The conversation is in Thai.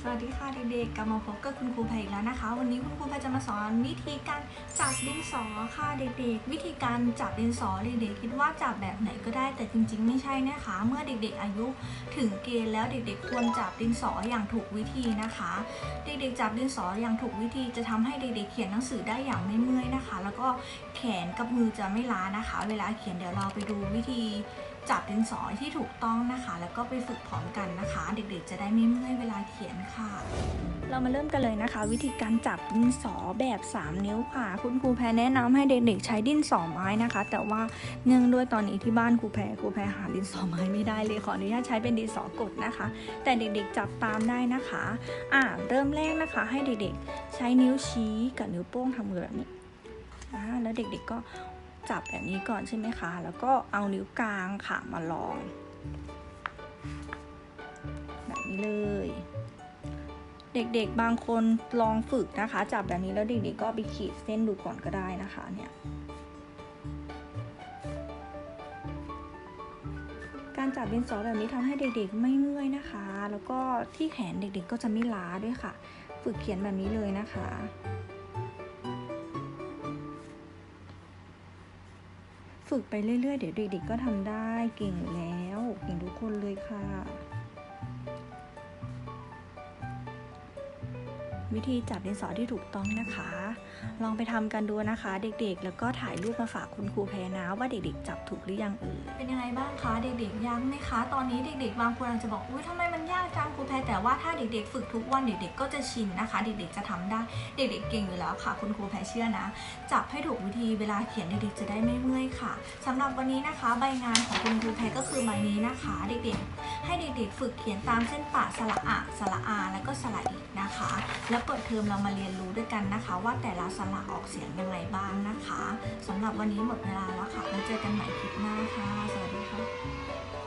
สวัสดีค่ะเด็กๆกลับมาพบกับคุณครูแพรอีกแล้วนะคะ วันนี้คุณครูแพรจะมาสอนวิธีการจับดินสอค่ะเด็กๆ วิธีการจับดินสอเด็กๆคิดว่าจับแบบไหนก็ได้แต่จริง ๆ ไม่ใช่นะคะ เมื่อเด็ก ๆ อายุถึงเกณฑ์แล้วเด็ก ๆ ควรจับดินสออย่างถูกวิธีนะคะ เด็กๆ จับดินสออย่างถูกวิธีจะทำให้เด็กๆ เขียนหนังสือได้อย่างไม่เมื่อยนะคะ แล้วก็แขนกับมือจะไม่ล้านะคะ เวลาเขียนเดี๋ยวเราไปดูวิธี จับดินสอที่ถูกต้องนะคะ แล้วก็ไปฝึกพร้อมกันนะคะ เด็กๆ จะได้ไม่เมื่อยเวลาเขียนค่ะ เรามาเริ่มกันเลยนะคะ วิธีการจับดินสอแบบ 3 นิ้วค่ะ คุณครูแพรแนะนำให้เด็กๆ ใช้ดินสอไม้นะคะ แต่ว่าเนื่องด้วยตอนนี้ที่บ้านครูแพรครูแพรหาดินสอไม้ไม่ได้เลยขออนุญาตใช้เป็นดินสอกดนะคะ แต่เด็กๆ จับตามได้นะคะอ่าเริ่มแรกนะคะให้เด็กๆ ใช้นิ้วชี้กับนิ้วโป้งทำมือแบบนี้อ่าแล้วเด็กๆก็ จับแบบนี้ก่อนใช่ไหมคะ แล้วก็เอานิ้วกลางค่ะมาลอง แบบนี้เลย เด็กๆบางคนลองฝึกนะคะ จับแบบนี้แล้วเด็กๆก็ไปขีดเส้นดูก่อนก็ได้นะคะเนี่ยการจับดินสอแบบนี้ทำให้เด็กๆไม่เมื่อยนะคะ แล้วก็ที่แขนเด็กๆก็จะไม่ล้าด้วยค่ะ ฝึกเขียนแบบนี้เลยนะคะ ฝึกไปเรื่อยๆ เดี๋ยวเด็กๆก็ทำได้เก่งแล้วเก่งทุกคนเลยค่ะ วิธีจับดินสอที่ถูกต้องนะคะ ลองไปทำกันดูนะคะ เด็กๆ แล้วก็ถ่ายรูปมาฝากคุณครูแพรนะว่าเด็กๆ จับถูกหรือยังเอ่ยเป็นยังไงบ้างคะเด็กๆยากไหมคะ ตอนนี้เด็กๆบางคนอาจจะบอกอุ้ยทำไมมันยากจัง ครูแพรแต่ว่าถ้าเด็กๆ ฝึกทุกวันเด็กๆ ก็จะชินนะคะ เด็กๆ จะทำได้ เด็กๆ เก่งอยู่แล้วค่ะ คุณครูแพรเชื่อนะ จับให้ถูกวิธีเวลาเขียนเด็กๆ จะได้ไม่เมื่อยค่ะสำหรับวันนี้นะคะ ใบงานของคุณครูแพรก็คือใบนี้นะคะ เด็กๆ ให้เด็กๆ ฝึกเขียนตามเส้นปะสระอะสระอา แล้วก็สระอีกนะคะ แล้วเปิดเทอมเรามาเรียนรู้ด้วยกันนะคะ ว่าแต่ละสระออกเสียงยังไงบ้างนะคะสำหรับวันนี้หมดเวลาแล้วค่ะแล้วเจอกันใหม่คลิปหน้าค่ะ สวัสดีค่ะ